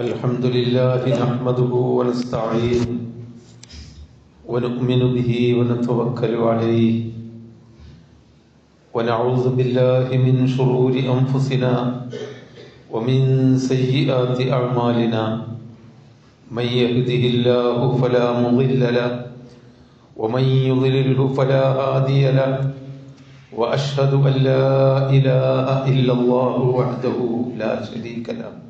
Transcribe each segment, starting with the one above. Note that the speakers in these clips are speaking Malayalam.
الحمد لله نحمده ونستعين ونؤمن به ونتوكل عليه ونعوذ بالله من شرور أنفسنا ومن سيئات أعمالنا. من يهده الله فلا مضل له ومن يضلله فلا هادي له وأشهد أن لا إله إلا الله وحده لا شريك له.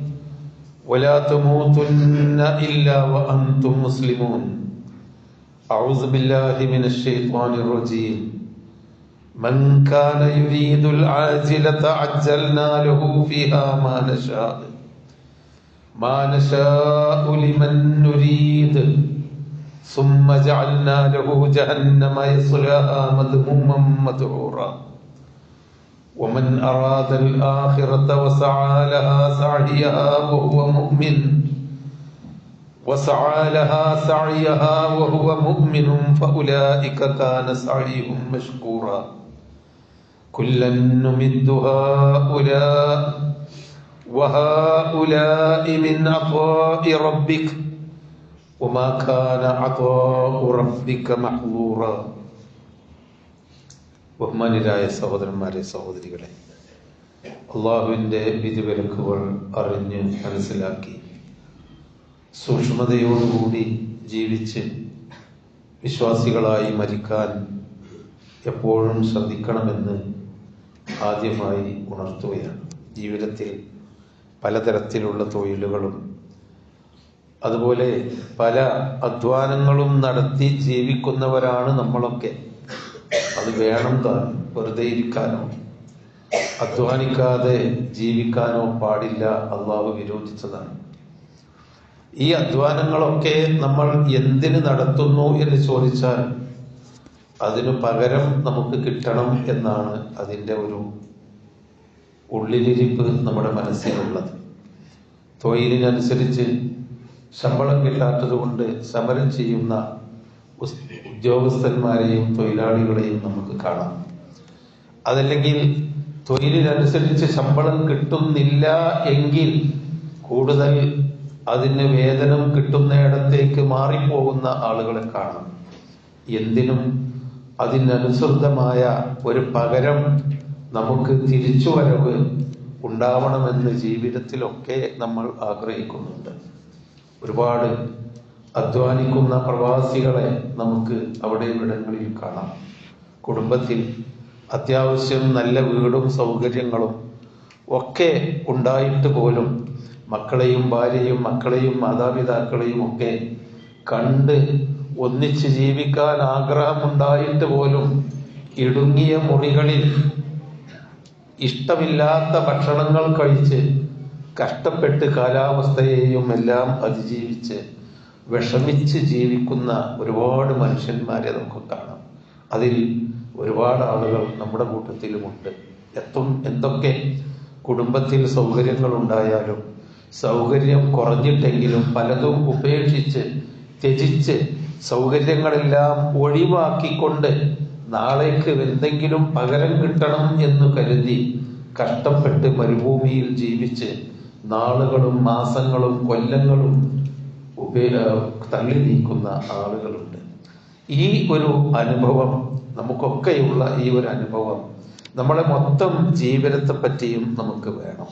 ولا تموتن إلا وأنتم مسلمون. أعوذ بالله من الشيطان الرجيم. من كان يريد العاجلة عجلنا له فيها ما نشاء. ما نشاء لمن نريد. ثم جعلنا له جهنم يصلاها مذموما مدحورا. ومن أراد الآخرة وسعى لها سعيها وهو مؤمن. وسعى لها سعيها وهو مؤمن فأولئك كان سعيهم مشكورا. كلا نمد هؤلاء وهؤلاء من عطاء ربك. وما كان عطاء ربك محظورا. ബഹുമാനിരായ സഹോദരന്മാരെ സഹോദരികളെ അള്ളാഹുവിന്റെ വിധിവിലക്കുകൾ അറിഞ്ഞ് മനസ്സിലാക്കി സൂക്ഷ്മതയോടുകൂടി ജീവിച്ച് വിശ്വാസികളായി മരിക്കാൻ എപ്പോഴും ശ്രദ്ധിക്കണമെന്ന് ആദ്യമായി ഉണർത്തുകയാണ്. ജീവിതത്തിൽ പലതരത്തിലുള്ള തൊഴിലുകളും അതുപോലെ പല അധ്വാനങ്ങളും നടത്തി ജീവിക്കുന്നവരാണ് നമ്മളൊക്കെ. അത് വേണം താൻ വെറുതെ ഇരിക്കാനോ അധ്വാനിക്കാതെ ജീവിക്കാനോ പാടില്ല അള്ളാഹു വിരോധിച്ചതാണ്. ഈ അധ്വാനങ്ങളൊക്കെ നമ്മൾ എന്തിന് നടത്തുന്നു എന്ന് ചോദിച്ചാൽ അതിനു പകരം നമുക്ക് കിട്ടണം എന്നാണ് അതിന്റെ ഒരു ഉള്ളിലിരിപ്പ് നമ്മുടെ മനസ്സിലുള്ളത്. തൊഴിലിനനുസരിച്ച് ശമ്പളം കിട്ടാത്തത് കൊണ്ട് സമരം ചെയ്യുന്ന ഉദ്യോഗസ്ഥന്മാരെയും തൊഴിലാളികളെയും നമുക്ക് കാണാം. അതല്ലെങ്കിൽ തൊഴിലിനനുസരിച്ച് ശമ്പളം കിട്ടുന്നില്ല എങ്കിൽ കൂടുതൽ അതിന് വേതനം കിട്ടുന്നയിടത്തേക്ക് മാറിപ്പോകുന്ന ആളുകളെ കാണാം. എന്തിനും അതിനനുസൃതമായ ഒരു പകരം നമുക്ക് തിരിച്ചുവരവ് ഉണ്ടാവണമെന്ന് ജീവിതത്തിലൊക്കെ നമ്മൾ ആഗ്രഹിക്കുന്നുണ്ട്. ഒരുപാട് അധ്വാനിക്കുന്ന പ്രവാസികളെ നമുക്ക് അവിടെ ഇവിടങ്ങളിൽ കാണാം. കുടുംബത്തിൽ അത്യാവശ്യം നല്ല വീടും സൗകര്യങ്ങളും ഒക്കെ ഉണ്ടായിട്ട് പോലും മക്കളെയും ഭാര്യയും മക്കളെയും മാതാപിതാക്കളെയും ഒക്കെ കണ്ട് ഒന്നിച്ച് ജീവിക്കാൻ ആഗ്രഹമുണ്ടായിട്ട് പോലും ഇടുങ്ങിയ മുറികളിൽ ഇഷ്ടമില്ലാത്ത ഭക്ഷണങ്ങൾ കഴിച്ച് കഷ്ടപ്പെട്ട് കാലാവസ്ഥയെയും എല്ലാം അതിജീവിച്ച് വിഷമിച്ച് ജീവിക്കുന്ന ഒരുപാട് മനുഷ്യന്മാരെ നമുക്ക് കാണാം. അതിൽ ഒരുപാട് ആളുകൾ നമ്മുടെ കൂട്ടത്തിലുമുണ്ട്. എത്തും എന്തൊക്കെ കുടുംബത്തിൽ സൗകര്യങ്ങൾ ഉണ്ടായാലും സൗകര്യം കുറഞ്ഞിട്ടെങ്കിലും പലതും ഉപേക്ഷിച്ച് ത്യജിച്ച് സൗകര്യങ്ങളെല്ലാം ഒഴിവാക്കിക്കൊണ്ട് നാളേക്ക് എന്തെങ്കിലും പകരം കിട്ടണം എന്ന് കരുതി കഷ്ടപ്പെട്ട് മരുഭൂമിയിൽ ജീവിച്ച് നാളുകളും മാസങ്ങളും കൊല്ലങ്ങളും തള്ളി നീക്കുന്ന ആളുകളുണ്ട്. ഈ ഒരു അനുഭവം നമുക്കൊക്കെയുള്ള ഈ ഒരു അനുഭവം നമ്മളെ മൊത്തം ജീവിതത്തെ പറ്റിയും നമുക്ക് വേണം.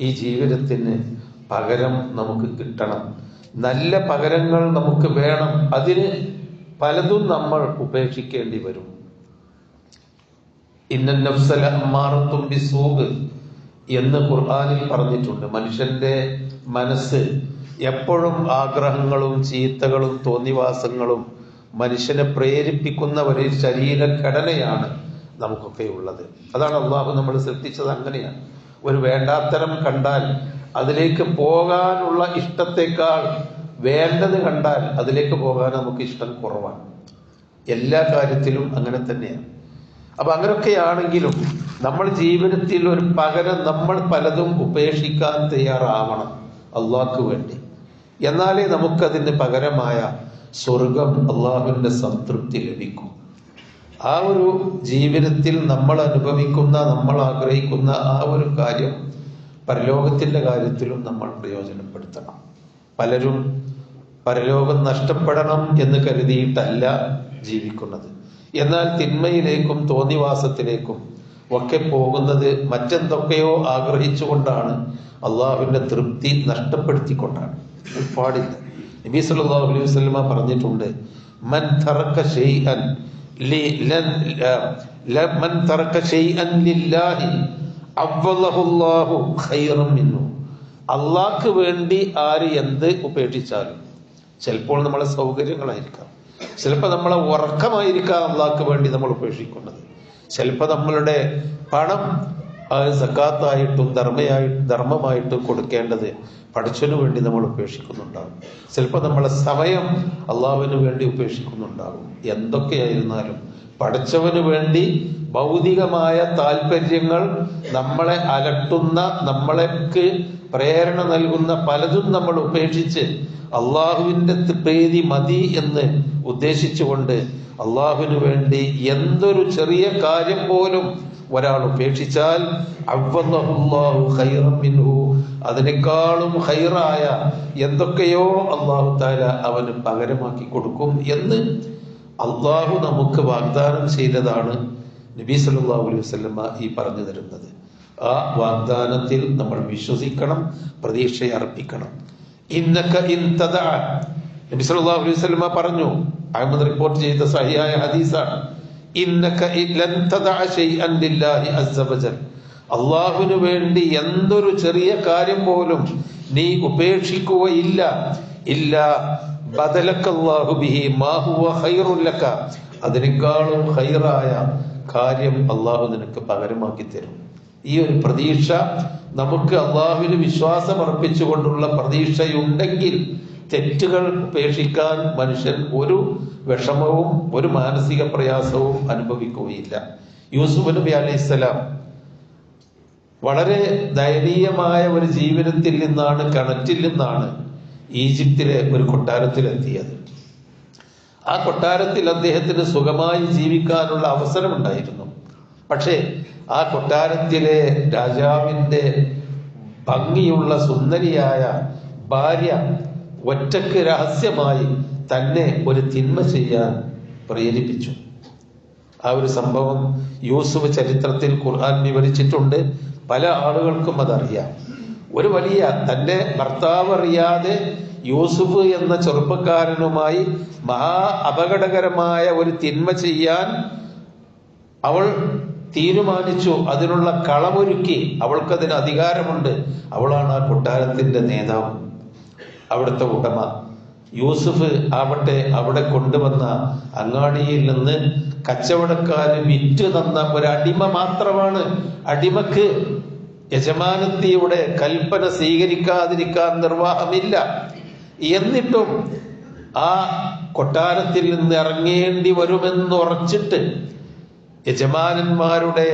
ഈ ജീവിതത്തിന് പകരം നമുക്ക് കിട്ടണം. നല്ല പകരങ്ങൾ നമുക്ക് വേണം. അതിന് പലതും നമ്മൾ ഉപേക്ഷിക്കേണ്ടി വരും. ഇന്ന മാറത്തും എന്ന് ഖുർആാനിൽ പറഞ്ഞിട്ടുണ്ട്. മനുഷ്യന്റെ മനസ്സ് എപ്പോഴും ആഗ്രഹങ്ങളും ചീത്തകളും തോന്നിവാസങ്ങളും മനുഷ്യനെ പ്രേരിപ്പിക്കുന്ന ഒരു ശരീരഘടനയാണ് നമുക്കൊക്കെ ഉള്ളത്. അതാണ് അള്ളാഹു നമ്മൾ സൃഷ്ടിച്ചത് അങ്ങനെയാണ്. ഒരു വേണ്ടാത്തരം കണ്ടാൽ അതിലേക്ക് പോകാനുള്ള ഇഷ്ടത്തെക്കാൾ വേണ്ടത് കണ്ടാൽ അതിലേക്ക് പോകാൻ നമുക്ക് ഇഷ്ടം കുറവാണ്. എല്ലാ കാര്യത്തിലും അങ്ങനെ തന്നെയാണ്. അപ്പൊ അങ്ങനെയൊക്കെയാണെങ്കിലും നമ്മൾ ജീവിതത്തിൽ ഒരു പകരം നമ്മൾ പലതും ഉപേക്ഷിക്കാൻ തയ്യാറാവണം അള്ളാഹ്ക്ക് വേണ്ടി. എന്നാലേ നമുക്കതിന് പകരമായ സ്വർഗം അള്ളാഹുവിന്റെ സംതൃപ്തി ലഭിക്കും. ആ ഒരു ജീവിതത്തിൽ നമ്മൾ അനുഭവിക്കുന്ന നമ്മൾ ആഗ്രഹിക്കുന്ന ആ ഒരു കാര്യം പരലോകത്തിന്റെ കാര്യത്തിലും നമ്മൾ പ്രയോജനപ്പെടുത്തണം. പലരും പരലോകം നഷ്ടപ്പെടണം എന്ന് കരുതിയിട്ടല്ല ജീവിക്കുന്നത്. എന്നാൽ തിന്മയിലേക്കും തോന്നിവാസത്തിലേക്കും ഒക്കെ പോകുന്നത് മറ്റെന്തൊക്കെയോ ആഗ്രഹിച്ചുകൊണ്ടാണ് അള്ളാഹുവിന്റെ തൃപ്തി നഷ്ടപ്പെടുത്തിക്കൊണ്ടാണ്. പാടില്ല നബി സല്ലല്ലാഹു അലൈഹി പറഞ്ഞിട്ടുണ്ട് മൻ തറക്ക ലി മൻ തറക്ക ഷൈഅൻ ലില്ലാഹി അവ്വലഹുല്ലാഹു ഖൈറൻ മിന്നു അള്ളാഹ്ക്ക് വേണ്ടി ആര് എന്ത് ഉപേക്ഷിച്ചാലും ചിലപ്പോൾ നമ്മളെ സൗകര്യങ്ങളായിരിക്കാം. ചിലപ്പോൾ നമ്മളെ ഉറക്കമായിരിക്കാം അള്ളാഹ്ക്ക് വേണ്ടി നമ്മൾ ഉപേക്ഷിക്കുന്നത്. ചിലപ്പോൾ നമ്മളുടെ പണം അത് സക്കാത്തായിട്ടും ധർമ്മയായി ധർമ്മമായിട്ടും കൊടുക്കേണ്ടത് പഠിച്ചതിനു വേണ്ടി നമ്മൾ ഉപേക്ഷിക്കുന്നുണ്ടാകും. ചിലപ്പോൾ നമ്മളെ സമയം അള്ളാഹുവിന് വേണ്ടി ഉപേക്ഷിക്കുന്നുണ്ടാകും. എന്തൊക്കെയായിരുന്നാലും പഠിച്ചവന് വേണ്ടി ഭൗതികമായ താല്പര്യങ്ങൾ നമ്മളെ അലട്ടുന്ന നമ്മളെക്ക് പ്രേരണ നൽകുന്ന പലതും നമ്മൾ ഉപേക്ഷിച്ച് അള്ളാഹുവിന്റെ പ്രീതി മതി എന്ന് ഉദ്ദേശിച്ചുകൊണ്ട് അള്ളാഹുവിന് വേണ്ടി എന്തൊരു ചെറിയ കാര്യം പോലും ഒരാൾ ഉപേക്ഷിച്ചാൽ അതിനേക്കാളും ഹൈറായ എന്തൊക്കെയോ അള്ളാഹു താല അവന് പകരമാക്കി കൊടുക്കും എന്ന് അള്ളാഹു നമുക്ക് വാഗ്ദാനം ചെയ്തതാണ് നബി സല്ലല്ലാഹു അലൈഹി വസ്ലമ ഈ പറഞ്ഞു തരുന്നത്. ആ വാഗ്ദാനത്തിൽ നമ്മൾ വിശ്വസിക്കണം പ്രതീക്ഷ അർപ്പിക്കണം. ഇന്നക ഇൻ നബി സല്ലല്ലാഹു അലൈഹി വസ്ലമ പറഞ്ഞു അഹമ്മദ് റിപ്പോർട്ട് ചെയ്ത സഹിയായ ഹദീസാണ്. വജൽ. വേണ്ടി എന്തൊരു ചെറിയ കാര്യം പോലും നീ ഉപേക്ഷിക്കുകയില്ല. ഇല്ല അതിനേക്കാളും ഹൈറായ കാര്യം അള്ളാഹു നിനക്ക് പകരമാക്കി തരും. ഈ ഒരു പ്രതീക്ഷ നമുക്ക് അള്ളാഹുവിന് വിശ്വാസം അർപ്പിച്ചുകൊണ്ടുള്ള പ്രതീക്ഷയുണ്ടെങ്കിൽ തെറ്റുകൾ ഉപേക്ഷിക്കാൻ മനുഷ്യൻ ഒരു വിഷമവും ഒരു മാനസിക പ്രയാസവും അനുഭവിക്കുകയില്ല. യൂസുഫ് നബി അലൈഹിസ്സലാം വളരെ ദയനീയമായ ഒരു ജീവിതത്തിൽ നിന്നാണ് കിണറ്റിൽ നിന്നാണ് ഈജിപ്തിലെ ഒരു കൊട്ടാരത്തിലെത്തിയത്. ആ കൊട്ടാരത്തിൽ അദ്ദേഹത്തിന് സുഖമായി ജീവിക്കാനുള്ള അവസരമുണ്ടായിരുന്നു. പക്ഷേ ആ കൊട്ടാരത്തിലെ രാജാവിന്റെ ഭംഗിയുള്ള സുന്ദരിയായ ഭാര്യ ഒറ്റയ്ക്ക് രഹസ്യമായി തന്നെ ഒരു തിന്മ ചെയ്യാൻ പ്രേരിപ്പിച്ചു. ആ ഒരു സംഭവം യൂസുഫ് ചരിത്രത്തിൽ ഖുർആൻ വിവരിച്ചിട്ടുണ്ട്. പല ആളുകൾക്കും അതറിയാം. ഒരു വലിയ തന്റെ ഭർത്താവ് അറിയാതെ യൂസുഫ് എന്ന ചെറുപ്പക്കാരനുമായി മഹാ അപകടകരമായ ഒരു തിന്മ ചെയ്യാൻ അവൾ തീരുമാനിച്ചു. അതിനുള്ള കളമൊരുക്കി അവൾക്കതിന് അധികാരമുണ്ട്. അവളാണ് ആ കൊട്ടാരത്തിന്റെ നേതാവ്. അവിടുത്തെ ഉടമ. യൂസുഫ് ആവട്ടെ അവിടെ കൊണ്ടുവന്ന അങ്ങാടിയിൽ നിന്ന് കച്ചവടക്കാര് വിറ്റ് തന്ന ഒരു അടിമ മാത്രമാണ്. അടിമക്ക് യജമാനത്തിയുടെ കൽപ്പന സ്വീകരിക്കാതിരിക്കാൻ നിർവാഹമില്ല. എന്നിട്ടും ആ കൊട്ടാരത്തിൽ നിന്ന് ഇറങ്ങേണ്ടി വരുമെന്ന് ഉറച്ചിട്ട് യജമാനന്മാരുടെ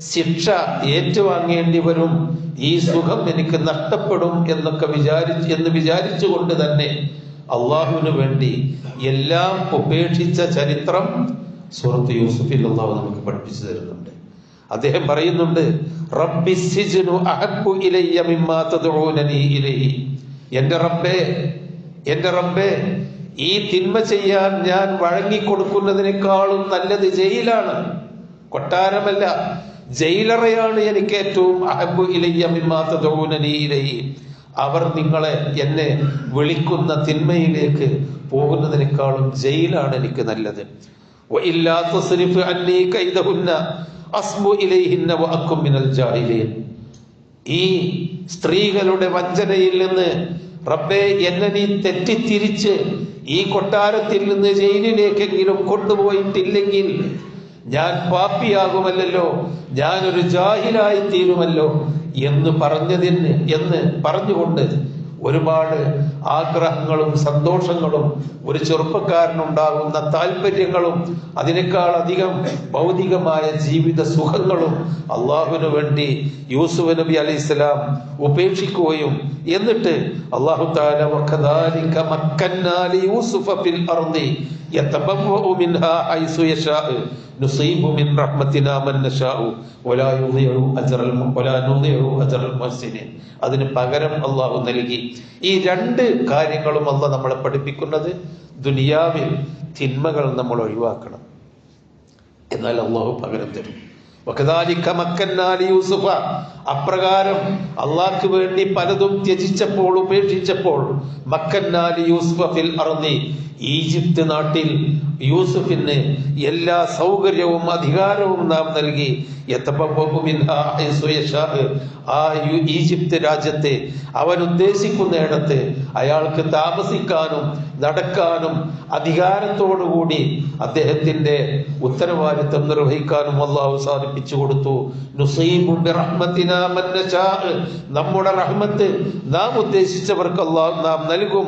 ശിക്ഷ ഏറ്റുവാങ്ങേണ്ടി വരും. ഈ സുഖം എനിക്ക് നഷ്ടപ്പെടും എന്നൊക്കെ വിചാരിച്ച് എന്ന് വിചാരിച്ചുകൊണ്ട് തന്നെ അള്ളാഹുവിന് വേണ്ടി എല്ലാം ഉപേക്ഷിച്ച ചരിത്രം സുഹൃത്ത് യൂസുഫിൽ അള്ളാഹു നമുക്ക് പഠിപ്പിച്ചു തരുന്നുണ്ട്. അദ്ദേഹം പറയുന്നുണ്ട് എന്റെ റബ്ബേ എന്റെ റബ്ബേ ഈ തിന്മ ചെയ്യാൻ ഞാൻ വഴങ്ങിക്കൊടുക്കുന്നതിനേക്കാളും നല്ലത് ജയിലാണ്. കൊട്ടാരമല്ല ജയിലറയാണ് എനിക്ക് ഏറ്റവും അഹബു ഇലയ്യ മിമ്മാ തദ്ഊനനി ഇലൈഹി. അവർ നിങ്ങളെ എന്നെ വിളിക്കുന്ന തിന്മയിലേക്ക് പോകുന്നതിനേക്കാളും ജയിലാണ് എനിക്ക് നല്ലത്. ഈ സ്ത്രീകളുടെ വഞ്ചനയിൽ നിന്ന് റബ്ബെ എന്നെ നീ തെറ്റിത്തിരിച്ച് ഈ കൊട്ടാരത്തിൽ നിന്ന് ജയിലിലേക്കെങ്കിലും കൊണ്ടുപോയിട്ടില്ലെങ്കിൽ ഞാൻ പാപ്പിയാകുമല്ലോ ഞാനൊരു ജാഹിലായി തീരുമല്ലോ എന്ന് പറഞ്ഞതിന് എന്ന് പറഞ്ഞുകൊണ്ട് ഒരുപാട് ആഗ്രഹങ്ങളും സന്തോഷങ്ങളും ഒരു ചെറുപ്പക്കാരനുണ്ടാകുന്ന താല്പര്യങ്ങളും അതിനേക്കാൾ അധികം ഭൗതികമായ ജീവിത സുഖങ്ങളും അള്ളാഹുവിന് വേണ്ടി യൂസുഫ് നബി അലൈഹി ഇസ്ലാം ഉപേക്ഷിക്കുകയും എന്നിട്ട് അള്ളാഹു ഫിൽ അർദി മിൻഹാ മിൻ റഹ്മത്തിനാ മൻ നശാഉ വലാ യുളിഉ അജ്റൽ മു- വലാ നുളിഉ അജ്റൽ മുഹ്സിനീൻ അതിന് പകരം അള്ളാഹു നൽകി. ഈ രണ്ട് കാര്യങ്ങളും അല്ല നമ്മളെ പഠിപ്പിക്കുന്നത് ദുനിയാവിൽ തിന്മകൾ നമ്മൾ ഒഴിവാക്കണം. എന്നാൽ അള്ളാഹു പകരം തരും. ലിയൂസുഫ അപ്രകാരം അള്ളാഹ്ക്ക് വേണ്ടി പലതും ത്യജിച്ചപ്പോൾ ഉപേക്ഷിച്ചപ്പോൾ മക്കന്നാലി യൂസുഫിൽ ഫിൽ അർളി ഈജിപ്ത് നാട്ടിൽ യൂസുഫിന് എല്ലാ സൗകര്യവും അധികാരവും നാം നൽകി. ആ ഈജിപ്ത് രാജ്യത്തെ അവൻ ഉദ്ദേശിക്കുന്നിടത്ത് അയാൾക്ക് താമസിക്കാനും നടക്കാനും അധികാരത്തോടുകൂടി അദ്ദേഹത്തിന്റെ ഉത്തരവാദിത്തം നിർവഹിക്കാനും അള്ളാഹു സാധിപ്പിച്ചു കൊടുത്തു. നമ്മുടെ റഹ്മത്ത് നാം ഉദ്ദേശിച്ചവർക്ക് നാം നൽകും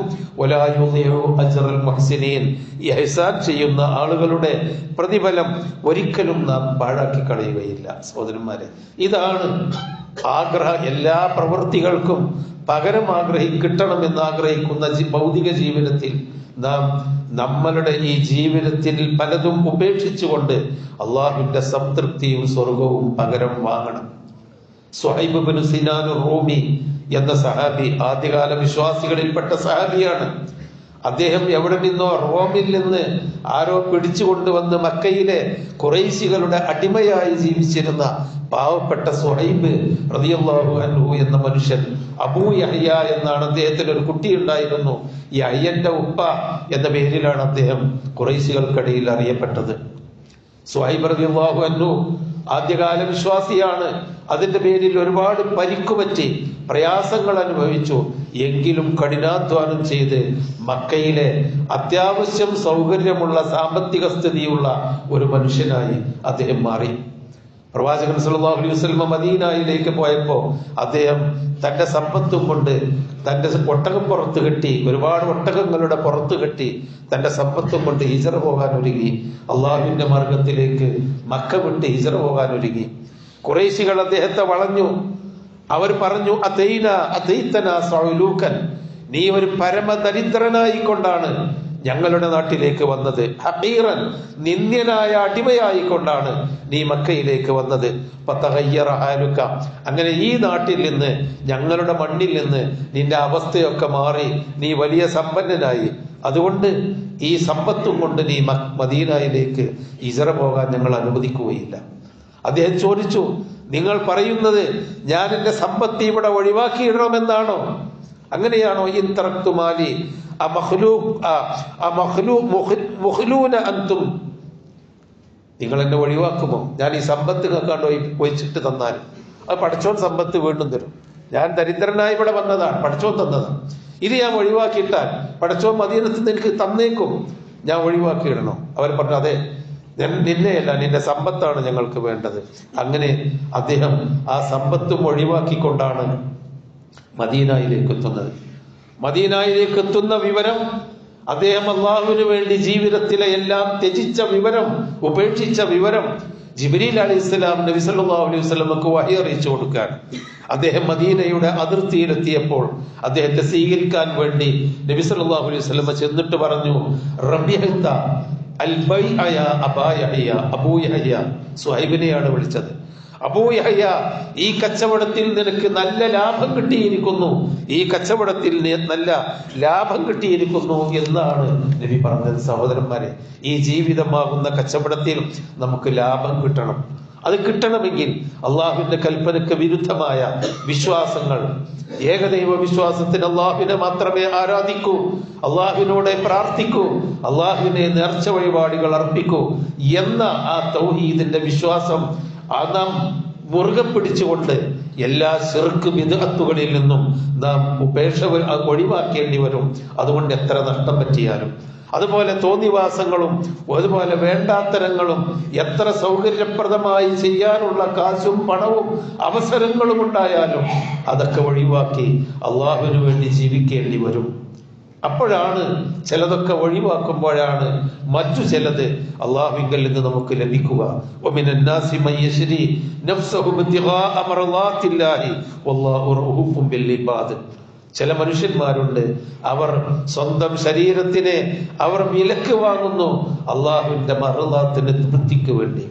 ഈ ഇഹ്സാൻ ചെയ്യുന്ന ആളുകളുടെ പ്രതിഫലം ഒരിക്കലും നാം പാഴാക്കി കളയുകയില്ല. സഹോദരന്മാരെ ഇതാണ് ആഗ്രഹ. എല്ലാ പ്രവൃത്തികൾക്കും പകരം ആഗ്രഹി കിട്ടണമെന്ന് ആഗ്രഹിക്കുന്ന ഭൗതിക ജീവിതത്തിൽ നാം നമ്മളുടെ ഈ ജീവിതത്തിൽ പലതും ഉപേക്ഷിച്ചുകൊണ്ട് അള്ളാഹുവിന്റെ സംതൃപ്തിയും സ്വർഗവും പകരം വാങ്ങണം. സുഹൈബ് സിനാനു റൂമി എന്ന സഹാബി ആദ്യകാല വിശ്വാസികളിൽപ്പെട്ട സഹാബിയാണ്. അദ്ദേഹം എവിടെ നിന്നോ റോമിൽ നിന്ന് ആരോ പിടിച്ചുകൊണ്ടുവന്ന് മക്കയിലെ കുറേശികളുടെ അടിമയായി ജീവിച്ചിരുന്ന പാവപ്പെട്ട സുഹൈബ് റളിയല്ലാഹു അൻഹു എന്ന മനുഷ്യൻ അബൂ യഹ്യ എന്നാണ് അദ്ദേഹത്തിന് ഒരു കുട്ടി ഉണ്ടായിരുന്നു. ഈ അയ്യന്റെ ഉപ്പ എന്ന പേരിലാണ് അദ്ദേഹം കുറേശികൾക്കിടയിൽ അറിയപ്പെട്ടത്. സുഹൈബ് റളിയല്ലാഹു അൻഹു ആദ്യകാല വിശ്വാസിയാണ്. അതിന്റെ പേരിൽ ഒരുപാട് പരിക്കു പറ്റി പ്രയാസങ്ങൾ അനുഭവിച്ചു. എങ്കിലും കഠിനാധ്വാനം ചെയ്ത് മക്കയിലെ അത്യാവശ്യം സൗകര്യമുള്ള സാമ്പത്തിക സ്ഥിതിയുള്ള ഒരു മനുഷ്യനായി അദ്ദേഹം മാറി. പ്രവാചകൻ സല്ലല്ലാഹു അലൈഹി വസല്ലം മദീനയിലേക്ക് പോയപ്പോൾ അദ്ദേഹം തന്റെ സമ്പത്തും കൊണ്ട് തന്റെ ഒട്ടകം പുറത്ത് കെട്ടി ഒരുപാട് ഒട്ടകങ്ങളുടെ പുറത്ത് കെട്ടി തന്റെ സമ്പത്തും കൊണ്ട് ഹിജറ പോകാൻ ഒരുങ്ങി. അള്ളാഹുവിന്റെ മാർഗത്തിലേക്ക് മക്ക വിട്ട് ഹിജറ പോകാൻ ഒരുങ്ങി. കുറേശികൾ അദ്ദേഹത്തെ വളഞ്ഞു. അവർ പറഞ്ഞു അതൈന നീ ഒരു പരമദരിദ്രനായിക്കൊണ്ടാണ് ഞങ്ങളുടെ നാട്ടിലേക്ക് വന്നത്. ഹബീറൻ നിന്ദ്യനായ അടിമയായിക്കൊണ്ടാണ് നീ മക്കയിലേക്ക് വന്നത്. പത്തഹയ്യറ ഹാലുക്ക അങ്ങനെ ഈ നാട്ടിൽ നിന്ന് ഞങ്ങളുടെ മണ്ണിൽ നിന്ന് നിന്റെ അവസ്ഥയൊക്കെ മാറി നീ വലിയ സമ്പന്നനായി. അതുകൊണ്ട് ഈ സമ്പത്തും കൊണ്ട് നീ മദീനയിലേക്ക് ഇസറ പോകാൻ ഞങ്ങൾ അനുവദിക്കുകയില്ല. അദ്ദേഹം ചോദിച്ചു നിങ്ങൾ പറയുന്നത് ഞാൻ എന്റെ സമ്പത്തി ഇവിടെ ഒഴിവാക്കിയിടണമെന്നാണോ? അങ്ങനെയാണോ? ഇന്തറക്തുമാലി അന്തും നിങ്ങൾ എന്നെ ഒഴിവാക്കുമോ? ഞാൻ ഈ സമ്പത്ത് കക്കാണ്ട് വെച്ചിട്ട് തന്നാൽ. അത് പഠിച്ചോൻ സമ്പത്ത് വീണ്ടും തരും. ഞാൻ ദരിദ്രനായി ഇവിടെ വന്നതാണ് പഠിച്ചോൻ തന്നതാണ്. ഇത് ഞാൻ ഒഴിവാക്കിയിട്ടാൽ പഠിച്ചോൻ മദീനത്ത് നിന്ന് എനിക്ക് തന്നേക്കും. ഞാൻ ഒഴിവാക്കിയിടണോ? അവർ പറഞ്ഞു അതെ. നിന്നെയല്ല നിന്റെ സമ്പത്താണ് ഞങ്ങൾക്ക് വേണ്ടത്. അങ്ങനെ അദ്ദേഹം ആ സമ്പത്തും ഒഴിവാക്കിക്കൊണ്ടാണ് മദീനയിലേക്ക് എത്തുന്നത്. മദീനയിലേക്ക് എത്തുന്ന വിവരം അദ്ദേഹം അള്ളാഹുവിന് വേണ്ടി ജീവിതത്തിലെ എല്ലാം ത്യജിച്ച വിവരം ഉപേക്ഷിച്ച വിവരം ജിബ്രീൽ അലി ഇസ്ലാം നബി സല്ലല്ലാഹു അലൈഹി വസല്ലമക്ക് വഹി അറിയിച്ചു കൊടുക്കാൻ. അദ്ദേഹം മദീനയുടെ അതിർത്തിയിലെത്തിയപ്പോൾ അദ്ദേഹത്തെ സ്വീകരിക്കാൻ വേണ്ടി നബി സല്ലല്ലാഹു അലൈഹി വസല്ലമ ചെന്നിട്ട് പറഞ്ഞു റബിഹത്ത സുഹൈബിനെയാണ് വിളിച്ചത്. അബൂ യഹയ്യ ഈ കച്ചവടത്തിൽ നിനക്ക് നല്ല ലാഭം കിട്ടിയിരിക്കുന്നു. ഈ കച്ചവടത്തിൽ നല്ല ലാഭം കിട്ടിയിരിക്കുന്നു എന്നാണ് നബി പറഞ്ഞത്. സഹോദരന്മാരെ ഈ ജീവിതമാകുന്ന കച്ചവടത്തിൽ നമുക്ക് ലാഭം കിട്ടണം. അത് കിട്ടണമെങ്കിൽ അള്ളാഹുവിന്റെ കൽപ്പനയ്ക്ക് വിരുദ്ധമായ വിശ്വാസങ്ങൾ. ഏകദൈവ വിശ്വാസത്തിന് അള്ളാഹുവിനെ മാത്രമേ ആരാധിക്കൂ. അള്ളാഹുവിനോടെ പ്രാർത്ഥിക്കൂ. അള്ളാഹുവിനെ നേർച്ച വഴിപാടുകൾ അർപ്പിക്കൂ. എന്ന ആ തൗഹീദിന്റെ വിശ്വാസം ആ നാം മുറുകെ പിടിച്ചുകൊണ്ട് എല്ലാ ചെറുക്ക് വിദഗ്ധത്തുകളിൽ നിന്നും നാം ഉപേക്ഷ ഒഴിവാക്കേണ്ടി വരും. അതുകൊണ്ട് എത്ര നഷ്ടം പറ്റിയാലും. അതുപോലെ തോന്നിവാസങ്ങളും അതുപോലെ വേണ്ടാത്തരങ്ങളും എത്ര സൗകര്യപ്രദമായി ചെയ്യാനുള്ള കാശും പണവും അവസരങ്ങളും ഉണ്ടായാലും അതൊക്കെ ഒഴിവാക്കി അള്ളാഹുവിന് വേണ്ടി ജീവിക്കേണ്ടി വരും. അപ്പോഴാണ് ചിലതൊക്കെ ഒഴിവാക്കുമ്പോഴാണ് മറ്റു ചിലത് അള്ളാഹുവിങ്കൽ നിന്ന് നമുക്ക് ലഭിക്കുക. ചില മനുഷ്യന്മാരുണ്ട്. അവർ സ്വന്തം ശരീരത്തിനെ അവർ വിലക്ക് വാങ്ങുന്നു. അള്ളാഹുവിന്റെ മറുനാത്തിന് തൃപ്തിക്ക് വേണ്ടി.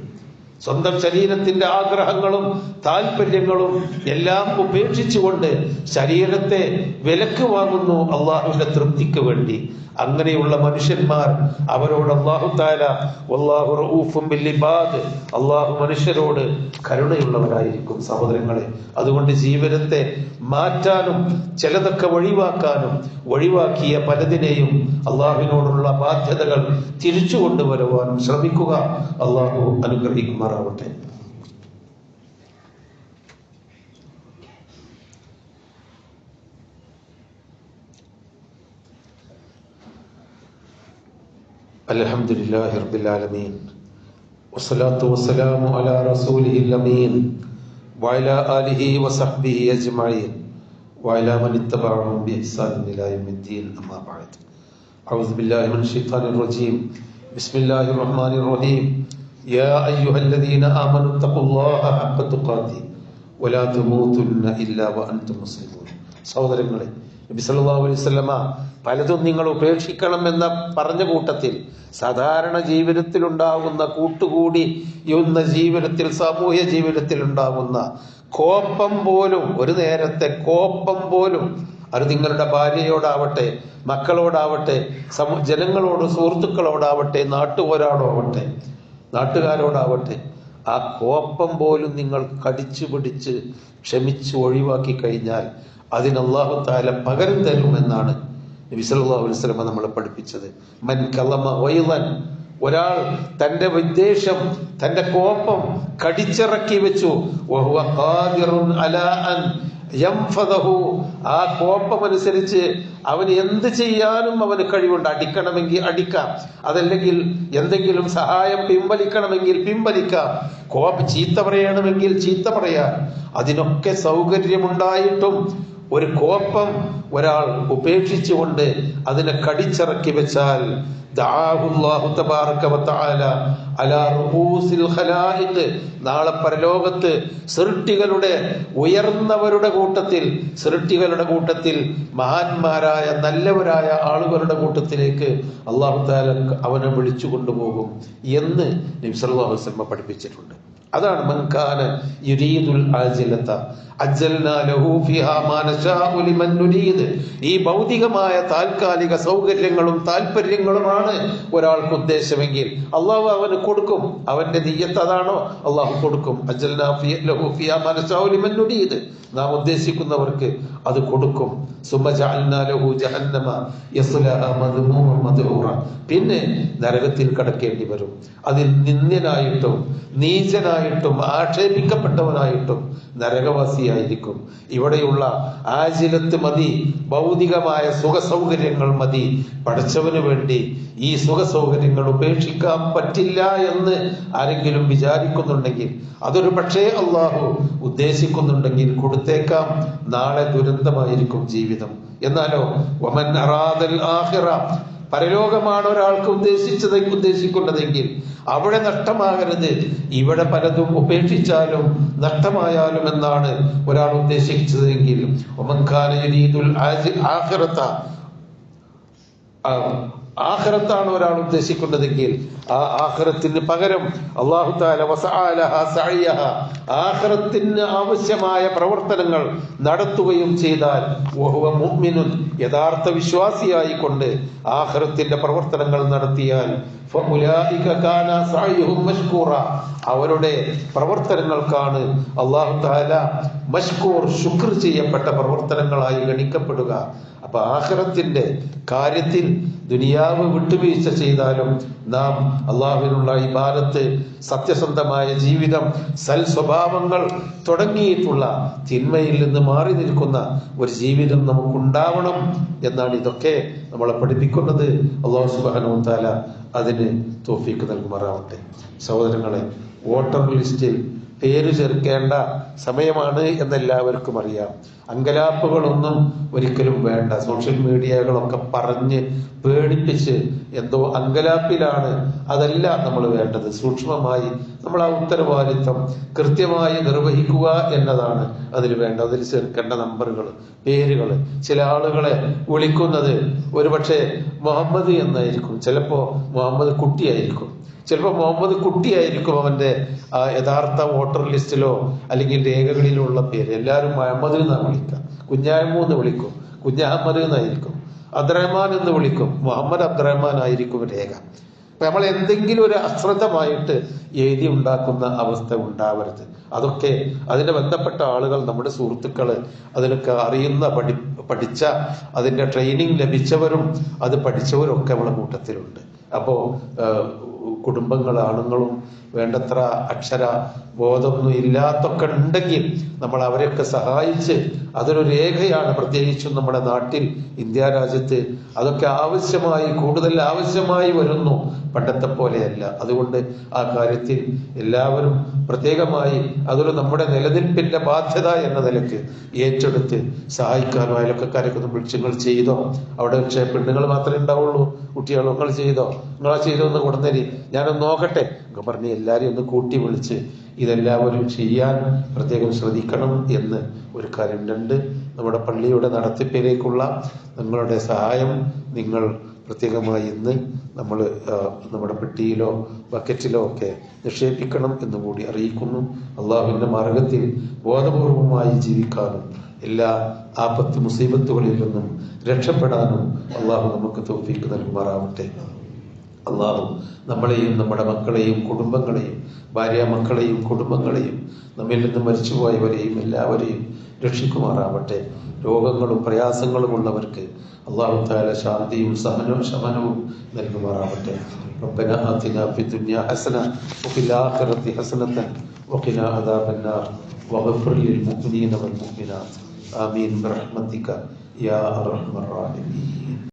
സ്വന്തം ശരീരത്തിന്റെ ആഗ്രഹങ്ങളും താല്പര്യങ്ങളും എല്ലാം ഉപേക്ഷിച്ചുകൊണ്ട് ശരീരത്തെ വിലക്ക് വാങ്ങുന്നു അള്ളാഹുവിന്റെ തൃപ്തിക്ക് വേണ്ടി. അങ്ങനെയുള്ള മനുഷ്യന്മാർ അവരോട് അള്ളാഹു താല അള്ളാഹു റഊഫും അള്ളാഹു മനുഷ്യരോട് കരുണയുള്ളവരായിരിക്കും സഹോദരങ്ങളെ. അതുകൊണ്ട് ജീവിതത്തെ മാറ്റാനും ചിലതൊക്കെ ഒഴിവാക്കാനും ഒഴിവാക്കിയ പലതിനെയും അള്ളാഹുവിനോടുള്ള ബാധ്യതകൾ തിരിച്ചു കൊണ്ടുവരുവാനും ശ്രമിക്കുക. അള്ളാഹു غرابة الحمد لله رب العالمين والصلاة والسلام على رسوله الأمين وعلى آله وصحبه أجمعين وعلى من اتبعهم بإحسان إلى يوم الدين أما بعد. أعوذ بالله من الشيطان الرجيم. بسم الله الرحمن الرحيم. يا أيها الذين آمنوا اتقوا الله حق تقاته ولا تموتن إلا وأنتم مسلمون സഹോദരങ്ങളെ നബി സല്ലല്ലാഹു അലൈഹി വസല്ലമ പലതും നിങ്ങൾ ഉപേക്ഷിക്കണം എന്ന പറഞ്ഞ കൂട്ടത്തിൽ സാധാരണ ജീവിതത്തിൽ ഉണ്ടാകുന്ന കൂട്ടുകൂടി യുന്ന ജീവിതത്തിൽ സാമൂഹ്യ ജീവിതത്തിൽ ഉണ്ടാകുന്ന കോപ്പം പോലും ഒരു നേരത്തെ കോപ്പം പോലും അത് നിങ്ങളുടെ ഭാര്യയോടാവട്ടെ മക്കളോടാവട്ടെ സമൂ ജനങ്ങളോട് സുഹൃത്തുക്കളോടാവട്ടെ നാട്ടുകാരോടാവട്ടെ നാട്ടുകാരോടാവട്ടെ ആ കോപ്പം പോലും നിങ്ങൾ കടിച്ചു പിടിച്ച് ക്ഷമിച്ച് ഒഴിവാക്കി കഴിഞ്ഞാൽ അതിന് അള്ളാഹു താല പകരം തരുമെന്നാണ് നബി സല്ലല്ലാഹു അലൈഹി വസല്ലമ നമ്മളെ പഠിപ്പിച്ചത്. മൻ കലമ വൈലൻ ഒരാൾ തന്റെ വിദ്വേഷം തന്റെ കോപം കടിച്ചിറക്കി വെച്ചു. ആ കോപം അനുസരിച്ച് അവന് എന്ത് ചെയ്യാനും അവന് കഴിവുണ്ട്. അടിക്കണമെങ്കിൽ അടിക്കാം. അതല്ലെങ്കിൽ എന്തെങ്കിലും സഹായം പിൻവലിക്കണമെങ്കിൽ പിൻവലിക്കാം. കോപ്പ് ചീത്ത പറയണമെങ്കിൽ ചീത്ത പറയാം. അതിനൊക്കെ സൗകര്യമുണ്ടായിട്ടും ഒരു കോപ്പം ഒരാൾ ഉപേക്ഷിച്ചുകൊണ്ട് അതിനെ കടിച്ചിറക്കി വെച്ചാൽ നാളെ പരലോകത്ത് സൃഷ്ടികളുടെ ഉയർന്നവരുടെ കൂട്ടത്തിൽ സൃഷ്ടികളുടെ കൂട്ടത്തിൽ മഹാന്മാരായ നല്ലവരായ ആളുകളുടെ കൂട്ടത്തിലേക്ക് അള്ളാഹു താല അവനെ വിളിച്ചു കൊണ്ടുപോകും എന്ന് നബി സല്ലല്ലാഹു അലൈഹി വസല്ലം പഠിപ്പിച്ചിട്ടുണ്ട്. അതാണ് മൻകാന യുരീദുൽ നുരീദ്. ഈ ഭൗതികമായ താൽക്കാലിക സൗകര്യങ്ങളും താല്പര്യങ്ങളുമാണ് ഒരാൾക്ക് ഉദ്ദേശമെങ്കിൽ. അള്ളാഹു അവന് കൊടുക്കും. അവന്റെ നീയത്ത് അതാണോ? അള്ളാഹു കൊടുക്കും. അജൽ നാം ഉദ്ദേശിക്കുന്നവർക്ക് അത് കൊടുക്കും. പിന്നെ നരകത്തിൽ കടക്കേണ്ടി വരും. അതിൽ നിന്ദ്യനായിട്ടും നീചനായിട്ടും ആക്ഷേപിക്കപ്പെട്ടവനായിട്ടും നരകവാസിയായിരിക്കും. ഇവിടെയുള്ള ആചിലത്ത് മതി ഭൗതികമായ സുഖ സൗകര്യങ്ങൾ മതി. പഠിച്ചവന് വേണ്ടി ഈ സുഖ സൗകര്യങ്ങൾ ഉപേക്ഷിക്കാൻ പറ്റില്ല എന്ന് ആരെങ്കിലും വിചാരിക്കുന്നുണ്ടെങ്കിൽ അതൊരു പക്ഷേ അള്ളാഹു ഉദ്ദേശിക്കുന്നുണ്ടെങ്കിൽ കൊടുത്തേക്കാം. നാളെ ദുരന്തമായിരിക്കും ജീവിതം. എന്നാലോ വമൻ അറാദൽ ആഹിറ പരലോകമാണ് ഒരാൾക്ക് ഉദ്ദേശിച്ചത് ഉദ്ദേശിക്കുന്നതെങ്കിൽ അവിടെ നഷ്ടമാകരുത്. ഇവിടെ പലതും ഉപേക്ഷിച്ചാലും നഷ്ടമായാലും എന്നാണ് ഒരാൾ ഉദ്ദേശിച്ചതെങ്കിൽ. ഒമൻഖാന യുരീദുൽ ആജി- ആഖിറത്ത ആ, ആഖിറത്താണ് ഒരാൾ ഉദ്ദേശിക്കുന്നതെങ്കിൽ ആ ആഹ്റത്തിന് പകരം അള്ളാഹു ആഖിറത്തിന് ആവശ്യമായ പ്രവർത്തനങ്ങൾ നടത്തുകയും ചെയ്താൽ മുഅ്മിനുൻ യഥാർത്ഥ വിശ്വാസിയായിക്കൊണ്ട് ആഹ്റത്തിന്റെ പ്രവർത്തനങ്ങൾ നടത്തിയാൽ അവരുടെ പ്രവർത്തനങ്ങൾക്കാണ് അള്ളാഹു താല മഷ്കൂർ ശുക്ർ ചെയ്യപ്പെട്ട പ്രവർത്തനങ്ങളായി ഗണിക്കപ്പെടുക. അപ്പൊ ആഹ്റത്തിന്റെ കാര്യത്തിൽ ദുനിയാവ് വിട്ടുവീഴ്ച ചെയ്താലും നാം അള്ളാഹുവിനുള്ള ഇബാദത്ത് സത്യസന്ധമായ ജീവിതം സൽ സ്വഭാവങ്ങൾ തുടങ്ങിയിട്ടുള്ള തിന്മയിൽ നിന്ന് മാറി നിൽക്കുന്ന ഒരു ജീവിതം നമുക്കുണ്ടാവണം എന്നാണ് ഇതൊക്കെ നമ്മളെ പഠിപ്പിക്കുന്നത്. അള്ളാഹു സുബാനു താല അതിന് തോഫീക്ക് നൽകുമാറാവട്ടെ. സഹോദരങ്ങളെ വോട്ടർ ലിസ്റ്റിൽ പേര് ചേർക്കേണ്ട സമയമാണ് എന്നെല്ലാവർക്കും അറിയാം. അങ്കലാപ്പുകളൊന്നും ഒരിക്കലും വേണ്ട. സോഷ്യൽ മീഡിയകളൊക്കെ പറഞ്ഞ് പേടിപ്പിച്ച് എന്തോ അങ്കലാപ്പിലാണ് അതല്ല നമ്മൾ വേണ്ടത്. സൂക്ഷ്മമായി നമ്മൾ ആ ഉത്തരവാദിത്വം കൃത്യമായി നിർവഹിക്കുക എന്നതാണ് അതിൽ വേണ്ട. അതിൽ ചേർക്കേണ്ട നമ്പറുകൾ പേരുകൾ. ചില ആളുകളെ വിളിക്കുന്നത് ഒരുപക്ഷെ മുഹമ്മദ് എന്നായിരിക്കും. ചിലപ്പോ മുഹമ്മദ് കുട്ടിയായിരിക്കും. ചിലപ്പോൾ മുഹമ്മദ് കുട്ടിയായിരിക്കും അവന്റെ യഥാർത്ഥ വോട്ടർ ലിസ്റ്റിലോ അല്ലെങ്കിൽ രേഖകളിലോ ഉള്ള പേര്. എല്ലാവരും മുഹമ്മദ് എന്നാണ് വിളിക്കുക? കുഞ്ഞായ്മു എന്ന് വിളിക്കും. കുഞ്ഞഹമ്മദ് എന്നായിരിക്കും. അബ്ദുറഹ്മാൻ എന്ന് വിളിക്കും. മുഹമ്മദ് അബ്ദുറഹ്മാൻ ആയിരിക്കും രേഖ. അപ്പം നമ്മൾ എന്തെങ്കിലും ഒരു അശ്രദ്ധമായിട്ട് എഴുതി ഉണ്ടാക്കുന്ന അവസ്ഥ ഉണ്ടാവരുത്. അതൊക്കെ അതിന് ബന്ധപ്പെട്ട ആളുകൾ നമ്മുടെ സുഹൃത്തുക്കൾ അതിനൊക്കെ അറിയുന്ന പഠി പഠിച്ച അതിന്റെ ട്രെയിനിങ് ലഭിച്ചവരും അത് പഠിച്ചവരും ഒക്കെ നമ്മളെ കൂട്ടത്തിലുണ്ട്. അപ്പോ ഏഹ്, കുടുംബങ്ങൾ ആണുങ്ങളും വേണ്ടത്ര അക്ഷര ബോധമൊന്നും ഇല്ലാത്തൊക്കെ ഉണ്ടെങ്കിൽ നമ്മൾ അവരെയൊക്കെ സഹായിച്ച് അതൊരു രേഖയാണ് പ്രത്യേകിച്ചും നമ്മുടെ നാട്ടിൽ ഇന്ത്യ രാജ്യത്ത്. അതൊക്കെ ആവശ്യമായി കൂടുതൽ ആവശ്യമായി വരുന്നു. പണ്ടത്തെ പോലെയല്ല. അതുകൊണ്ട് ആ കാര്യത്തിൽ എല്ലാവരും പ്രത്യേകമായി അതൊരു നമ്മുടെ നിലനിൽപ്പിന്റെ ബാധ്യത എന്ന നിലയ്ക്ക് ഏറ്റെടുത്ത് സഹായിക്കാനോ അയലക്കാരൊക്കെ വിളിച്ച് നിങ്ങൾ ചെയ്തോ. അവിടെ പക്ഷേ പെണ്ണുങ്ങൾ മാത്രമേ ഉണ്ടാവുള്ളൂ കുട്ടികൾ നിങ്ങൾ ചെയ്തോ. നിങ്ങളാ ചെയ്തോ എന്ന് കൊടുന്നേരി. ഞാനൊന്ന് നോക്കട്ടെ. ഒക്കെ പറഞ്ഞ് എല്ലാവരെയും ഒന്ന് കൂട്ടി വിളിച്ച് ഇതെല്ലാവരും ചെയ്യാൻ പ്രത്യേകം ശ്രദ്ധിക്കണം എന്ന് ഒരു കാര്യം രണ്ട് നമ്മുടെ പള്ളിയുടെ നടത്തിപ്പിലേക്കുള്ള നിങ്ങളുടെ സഹായം നിങ്ങൾ പ്രത്യേകമായി ഇന്ന് നമ്മൾ നമ്മുടെ പെട്ടിയിലോ ബക്കറ്റിലോ ഒക്കെ നിക്ഷേപിക്കണം എന്ന് കൂടി അറിയിക്കുന്നു. അള്ളാഹുവിന്റെ മാർഗത്തിൽ ബോധപൂർവമായി ജീവിക്കാനും എല്ലാ ആപത്ത് മുസീബത്തുകളിൽ നിന്നും രക്ഷപ്പെടാനും അള്ളാഹു നമുക്ക് തോഫിക്ക് നൽകുമാറാവട്ടെ. അള്ളാഹു നമ്മളെയും നമ്മുടെ മക്കളെയും കുടുംബങ്ങളെയും ഭാര്യ മക്കളെയും കുടുംബങ്ങളെയും നമ്മിൽ നിന്ന് മരിച്ചുപോയവരെയും എല്ലാവരെയും രക്ഷിക്കുമാറാവട്ടെ രോഗങ്ങളും പ്രയാസങ്ങളും ഉള്ളവർക്ക് അള്ളാഹു താല ശാന്തിയും സഹനവും ശമനവും നൽകുമാറാവട്ടെ ربنا آتنا في الدنيا حسنة وفي الآخرة حسنة وقنا عذاب النار واغفر للمؤمنين والمؤمنات آمين برحمتك يا أرحم الراحمين